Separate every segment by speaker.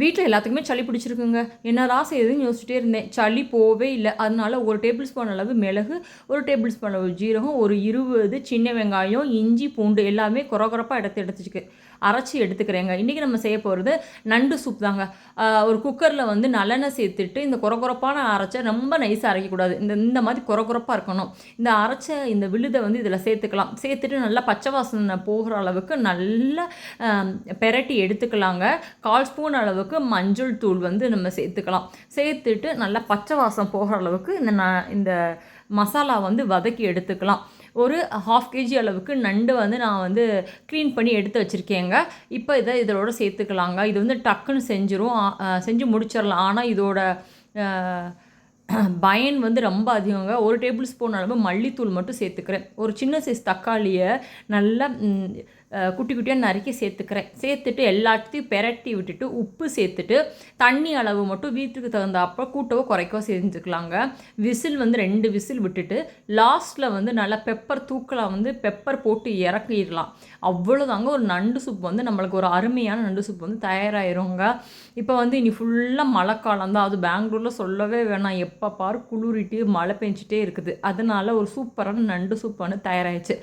Speaker 1: வீட்டில் எல்லாத்துக்குமே சளி பிடிச்சிருக்குங்க. என்ன ராசி எதுவும் யோசிச்சுட்டே இருந்தேன். சளி போவே இல்லை. அதனால ஒரு டேபிள் ஸ்பூன் அளவு மிளகு ஒரு டேபிள் ஸ்பூன் அளவு ஜீரகம் ஒரு இருபது சின்ன வெங்காயம் இஞ்சி பூண்டு எல்லாமே குறை குறப்பாக எடுத்து எடுத்துச்சுக்கு. அரைச்சி எடுத்துக்கிறேங்க. இன்றைக்கி நம்ம செய்ய போகிறது நண்டு சூப் தாங்க. ஒரு குக்கரில் வந்து நல்லெண்ணெய் சேர்த்துட்டு இந்த குறை குறைப்பான அரைச்ச ரொம்ப நைஸாக அரைக்கக்கூடாது. இந்த இந்த மாதிரி குறை குறைப்பாக இருக்கணும். இந்த அரைச்ச இந்த விழுதை வந்து இதில் சேர்த்துக்கலாம். சேர்த்துட்டு நல்லா பச்சை வாசனை போகிற அளவுக்கு நல்லா பெரட்டி எடுத்துக்கலாங்க. கால் ஸ்பூன் அளவு அளவுக்கு மஞ்சள் தூள் வந்து நம்ம சேர்த்துக்கலாம். சேர்த்துட்டு நல்லா பச்சை வாசம் போகிற அளவுக்கு இந்த ந இந்த மசாலா வந்து வதக்கி எடுத்துக்கலாம். ஒரு ஹாஃப் கேஜி அளவுக்கு நண்டு வந்து நான் வந்து க்ளீன் பண்ணி எடுத்து வச்சுருக்கேங்க. இப்போ இதை இதோட சேர்த்துக்கலாங்க. இது வந்து டக்குன்னு செஞ்சிரும். செஞ்சு முடிச்சிடலாம் ஆனால் இதோட பயன் வந்து ரொம்ப அதிகங்க. ஒரு டேபிள் ஸ்பூன் அளவு மல்லித்தூள் மட்டும் சேர்த்துக்கிறேன். ஒரு சின்ன சைஸ் தக்காளியை நல்லா குட்டி குட்டியாக நறுக்கி சேர்த்துக்கிறேன். சேர்த்துட்டு எல்லாத்தையும் பெரட்டி விட்டுட்டு உப்பு சேர்த்துட்டு தண்ணி அளவு மட்டும் வீட்டுக்கு தகுந்தாப்போ கூட்டவோ குறைக்கவோ செஞ்சுக்கலாங்க. விசில் வந்து ரெண்டு விசில் விட்டுட்டு லாஸ்ட்டில் வந்து நல்லா பெப்பர் தூக்கலாம் வந்து பெப்பர் போட்டு இறக்கிடலாம். அவ்வளோதாங்க ஒரு நண்டு சூப் வந்து நம்மளுக்கு ஒரு அருமையான நண்டு சூப் வந்து தயாராகிருங்க இப்போ வந்து இனி ஃபுல்லாக மழைக்காலம் தான். அது பெங்களூரில் சொல்லவே வேணாம். எப்போ பாரு குளிரிட்டு மழை பெஞ்சிட்டே இருக்குது. அதனால ஒரு சூப்பரான நண்டு சூப் வந்து தயாராகிடுச்சு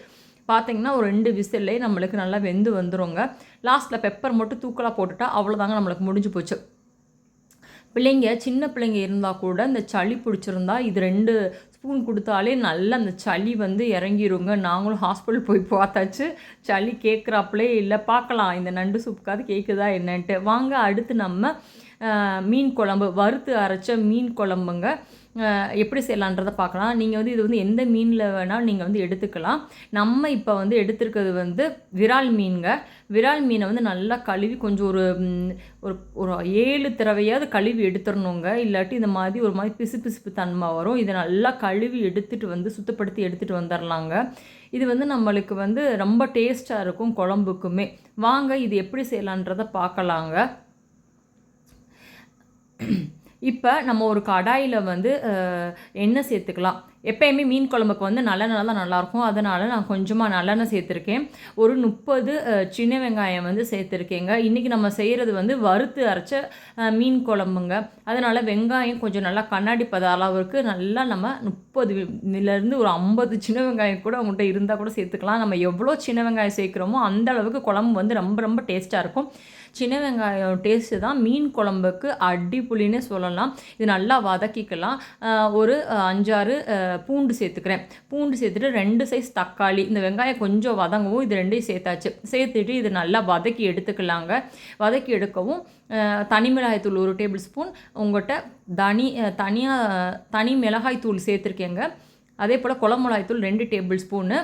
Speaker 1: பார்த்தீங்கன்னா ஒரு ரெண்டு விசிலே நம்மளுக்கு நல்லா வெந்து வந்துருங்க. லாஸ்ட்டில் பெப்பர் மட்டும் தூக்கலாக போட்டுட்டா அவ்வளோதாங்க நம்மளுக்கு முடிஞ்சு போச்சு. பிள்ளைங்க சின்ன பிள்ளைங்க இருந்தால் கூட இந்த சளி பிடிச்சிருந்தா இது ரெண்டு ஸ்பூன் கொடுத்தாலே நல்லா அந்த சளி வந்து இறங்கிருங்க. நாங்களும் ஹாஸ்பிட்டல் போய் பார்த்தாச்சு. சளி கேட்குறாப்புலே இல்லை பார்க்கலாம். இந்த நண்டு சூப்புக்காவது கேட்குதா என்னன்ட்டு. வாங்க அடுத்து நம்ம மீன் குழம்பு. வறுத்து அரைச்ச மீன் குழம்புங்க. எப்படி செய்யலான்றதை பார்க்கலாம். நீங்கள் வந்து இது வந்து எந்த மீனில் வேணால் நீங்கள் வந்து எடுத்துக்கலாம். நம்ம இப்போ வந்து எடுத்துருக்கிறது வந்து விரால் மீனுங்க. விரால் மீனை வந்து நல்லா கழுவி கொஞ்சம் ஒரு ஒரு ஒரு ஏழு தடவையாவது கழுவி எடுத்துடணுங்க. இல்லாட்டி இந்த மாதிரி ஒரு மாதிரி பிசு பிசுப்பு தன்மை வரும். இதை நல்லா கழுவி எடுத்துகிட்டு வந்து சுத்தப்படுத்தி எடுத்துகிட்டு வந்துடலாங்க இது வந்து நம்மளுக்கு வந்து ரொம்ப டேஸ்ட்டாக இருக்கும் குழம்புக்குமே. வாங்க இது எப்படி செய்யலான்றதை பார்க்கலாங்க. இப்போ நம்ம ஒரு கடாயில் வந்து எண்ணெய் சேர்த்துக்கலாம். எப்பயுமே மீன் குழம்புக்கு வந்து நல்லெண்ணெய் தான் நல்லாயிருக்கும். அதனால் நான் கொஞ்சமாக நல்லெண்ணெய் சேர்த்துருக்கேன். ஒரு முப்பது சின்ன வெங்காயம் வந்து சேர்த்துருக்கேங்க. இன்றைக்கி நம்ம செய்கிறது வந்து வறுத்து அரைச்ச மீன் குழம்புங்க. அதனால் வெங்காயம் கொஞ்சம் நல்லா கண்ணாடி பத அளவுக்கு நல்லா நம்ம முப்பதுலருந்து ஒரு ஐம்பது சின்ன வெங்காயம் கூட உங்கள்கிட்ட இருந்தால் கூட சேர்த்துக்கலாம். நம்ம எவ்வளோ சின்ன வெங்காயம் சேர்க்குறோமோ அந்த அளவுக்கு குழம்பு வந்து ரொம்ப ரொம்ப டேஸ்ட்டாக இருக்கும். சின்ன வெங்காயம் டேஸ்ட்டு தான். மீன் குழம்புக்கு அடிப்புலின்னு சொல்லலாம். இது நல்லா வதக்கிக்கலாம். ஒரு அஞ்சாறு பூண்டு சேர்த்துக்கிறேன். பூண்டு சேர்த்துட்டு ரெண்டு சைஸ் தக்காளி. இந்த வெங்காயம் கொஞ்சம் வதங்கவும் இது ரெண்டையும் சேர்த்தாச்சு. சேர்த்துட்டு இது நல்லா வதக்கி எடுத்துக்கலாங்க. வதக்கி எடுக்கவும் தனி மிளகாய்த்தூள் ஒரு டேபிள் ஸ்பூன் உங்கள்கிட்ட தனி தனியாக தனி மிளகாய்த்தூள் சேர்த்துருக்கேங்க. அதே போல் குழம்புமிளகாய் தூள் ரெண்டு டேபிள் ஸ்பூனு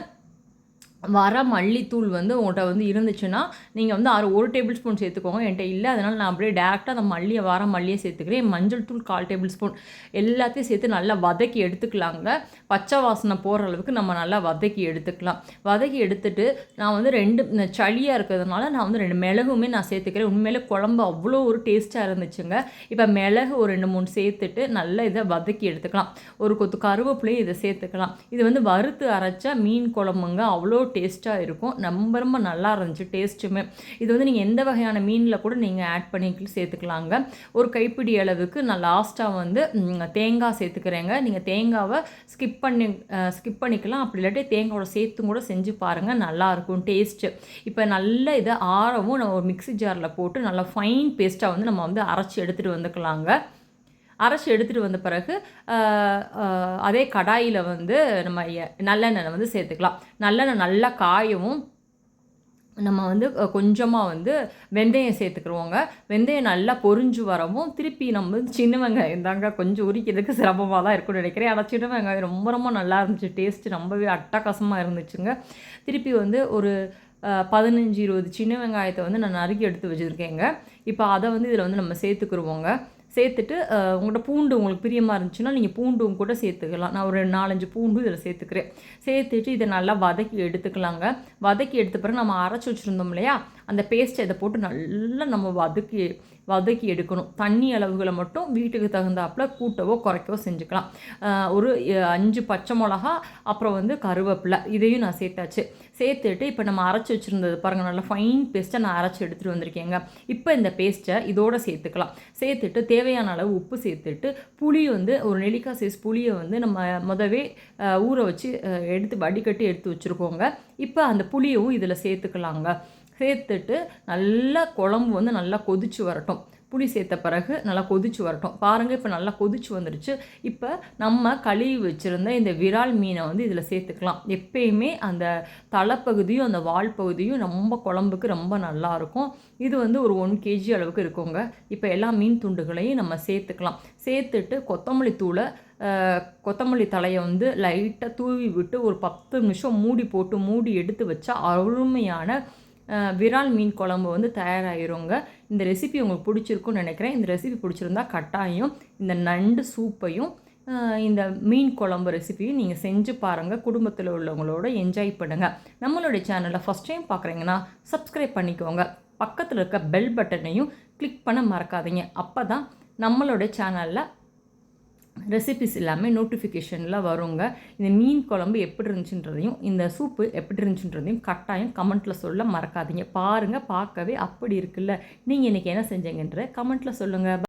Speaker 1: வர மல்லித்தூள் வந்து உங்கள்கிட்ட வந்து இருந்துச்சுன்னா நீங்கள் வந்து ஆறு ஒரு டேபிள் ஸ்பூன் சேர்த்துக்கோங்க. என்கிட்ட இல்லை அதனால் நான் அப்படியே டேரெக்டாக அந்த மல்லியை வர மல்லியை சேர்த்துக்கிறேன். மஞ்சள் தூள் கால் டேபிள் ஸ்பூன் எல்லாத்தையும் சேர்த்து நல்லா வதக்கி எடுத்துக்கலாங்க. பச்சை வாசனை போகிற அளவுக்கு நம்ம நல்லா வதக்கி எடுத்துக்கலாம். வதக்கி எடுத்துட்டு நான் வந்து ரெண்டு இந்த சளியாக இருக்கிறதுனால நான் வந்து ரெண்டு மிளகுமே நான் சேர்த்துக்கிறேன். உண்மையிலே குழம்பு அவ்வளோ ஒரு டேஸ்ட்டாக இருந்துச்சுங்க. இப்போ மிளகு ஒரு ரெண்டு மூணு சேர்த்துட்டு நல்லா இதை வதக்கி எடுத்துக்கலாம். ஒரு கொத்து கருவேப்பிலையும் இதை சேர்த்துக்கலாம். இது வந்து வறுத்து அரைச்ச மீன் குழம்புங்க. அவ்வளோ டேஸ்ட்டாக இருக்கும். ரொம்ப ரொம்ப நல்லா இருந்துச்சு டேஸ்ட்டுமே. இது வந்து நீங்கள் எந்த வகையான மீனில் கூட நீங்கள் ஆட் பண்ணி சேர்த்துக்கலாங்க. ஒரு கைப்பிடி அளவுக்கு நான் லாஸ்ட்டாக வந்து தேங்காய் சேர்த்துக்கிறேங்க. நீங்கள் தேங்காவை ஸ்கிப் பண்ணி ஸ்கிப் பண்ணிக்கலாம். அப்படி இல்லாட்டி தேங்காவோட சேர்த்து கூட செஞ்சு பாருங்கள் நல்லாயிருக்கும் டேஸ்ட்டு. இப்போ நல்ல இதை ஆரவும் நம்ம ஒரு மிக்ஸி ஜாரில் போட்டு நல்லா ஃபைன் பேஸ்ட்டாக வந்து நம்ம வந்து அரைச்சி எடுத்துகிட்டு வந்துக்கலாங்க. அரைச்சி எடுத்துகிட்டு வந்த பிறகு அதே கடாயில் வந்து நம்ம நல்லெண்ணெய் வந்து சேர்த்துக்கலாம். நல்லெண்ணெய் நல்லா காயவும் நம்ம வந்து கொஞ்சமாக வந்து வெந்தயம் சேர்த்துக்குருவோங்க. வெந்தயம் நல்லா பொரிஞ்சு வரவும் திருப்பி நம்ம வந்து சின்ன வெங்காயம் தாங்க கொஞ்சம் உரிக்கிறதுக்கு சிரமமாக தான் இருக்கும்னு நினைக்கிறேன். ஆனால் சின்ன வெங்காயம் ரொம்ப ரொம்ப நல்லா இருந்துச்சு. டேஸ்ட்டு ரொம்பவே அட்டகாசமாக இருந்துச்சுங்க. திருப்பி வந்து ஒரு பதினஞ்சு இருபது சின்ன வெங்காயத்தை வந்து நான் நறுக்கி எடுத்து வச்சுருக்கேங்க. இப்போ அதை வந்து இதில் வந்து நம்ம சேர்த்துக்குருவோங்க. சேர்த்துட்டு உங்கள்கிட்ட பூண்டு உங்களுக்கு பிரியமாக இருந்துச்சுன்னா நீங்கள் பூண்டும் கூட சேர்த்துக்கலாம். நான் ஒரு நாலஞ்சு பூண்டு இதில் சேர்த்துக்கிறேன். சேர்த்துட்டு இதை நல்லா வதக்கி எடுத்துக்கலாங்க. வதக்கி எடுத்த பிறகு நம்ம அரைச்சி வச்சுருந்தோம் இல்லையா? அந்த பேஸ்ட்டை இதை போட்டு நல்லா நம்ம வதக்கி வதக்கி எடுக்கணும். தண்ணி அளவுகளை மட்டும் வீட்டுக்கு தகுந்தாப்புல கூட்டவோ குறைக்கவோ செஞ்சுக்கலாம். ஒரு அஞ்சு பச்சை மிளகா அப்புறம் வந்து கருவேப்பிலை. இதையும் நான் சேர்த்தாச்சு. சேர்த்துட்டு இப்போ நம்ம அரைச்சி வச்சுருந்தது பாருங்கள் நல்லா ஃபைன் பேஸ்ட்டை நான் அரைச்சி எடுத்துகிட்டு வந்திருக்கேங்க. இப்போ இந்த பேஸ்ட்டை இதோட சேர்த்துக்கலாம். சேர்த்துட்டு தேவையான அளவு உப்பு சேர்த்துட்டு புளி வந்து ஒரு நெல்லிக்காய் சைஸ் புளியை வந்து நம்ம முதவே ஊற வச்சு எடுத்து வடிகட்டி எடுத்து வச்சுருக்கோங்க. இப்போ அந்த புளியவும் இதில் சேர்த்துக்கலாங்க. சேர்த்துட்டு நல்லா குழம்பு வந்து நல்லா கொதிச்சு வரட்டும். புளி சேர்த்த பிறகு நல்லா கொதிச்சு வரட்டும். பாருங்கள் இப்போ நல்லா கொதிச்சு வந்துடுச்சு இப்போ நம்ம கழுவி வச்சுருந்த இந்த விரால் மீனை வந்து இதில் சேர்த்துக்கலாம். எப்பயுமே அந்த தலைப்பகுதியும் அந்த வால் பகுதியும் ரொம்ப குழம்புக்கு ரொம்ப நல்லா இருக்கும். இது வந்து ஒரு ஒன் கேஜி அளவுக்கு இருக்குங்க. இப்போ எல்லா மீன் துண்டுகளையும் நம்ம சேர்த்துக்கலாம். சேர்த்துட்டு கொத்தமல்லி தூளை கொத்தமல்லி தலையை வந்து லைட்டாக தூவி விட்டு ஒரு பத்து நிமிஷம் மூடி போட்டு மூடி எடுத்து வச்சா அருமையான விரால் மீன் குழம்பு வந்து தயாராகிருங்க இந்த ரெசிபி உங்களுக்கு பிடிச்சிருக்குன்னு நினைக்கிறேன். இந்த ரெசிபி பிடிச்சிருந்தா கட்டாயம் இந்த நண்டு சூப்பையும் இந்த மீன் குழம்பு ரெசிபியும் நீங்கள் செஞ்சு பாருங்கள் குடும்பத்தில் உள்ளவங்களோட என்ஜாய் பண்ணுங்கள் நம்மளுடைய சேனலை ஃபஸ்ட் டைம் பார்க்குறீங்கன்னா சப்ஸ்கிரைப் பண்ணிக்கோங்க. பக்கத்தில் இருக்க பெல் பட்டனையும் கிளிக் பண்ண மறக்காதீங்க. அப்போ தான் நம்மளுடைய சேனலில் ரெசிபிஸ் எல்லாமே நோட்டிஃபிகேஷனில் வருங்க. இந்த மீன் குழம்பு எப்படி இருந்துச்சுன்றதையும் இந்த சூப்பு எப்படி இருந்துச்சுன்றதையும் கட்டாயம் கமெண்ட்டில் சொல்ல மறக்காதீங்க. பாருங்கள் பார்க்கவே அப்படி இருக்குல்ல. நீங்கள் இன்றைக்கி என்ன செஞ்சீங்கன்ற கமெண்ட்டில் சொல்லுங்கள்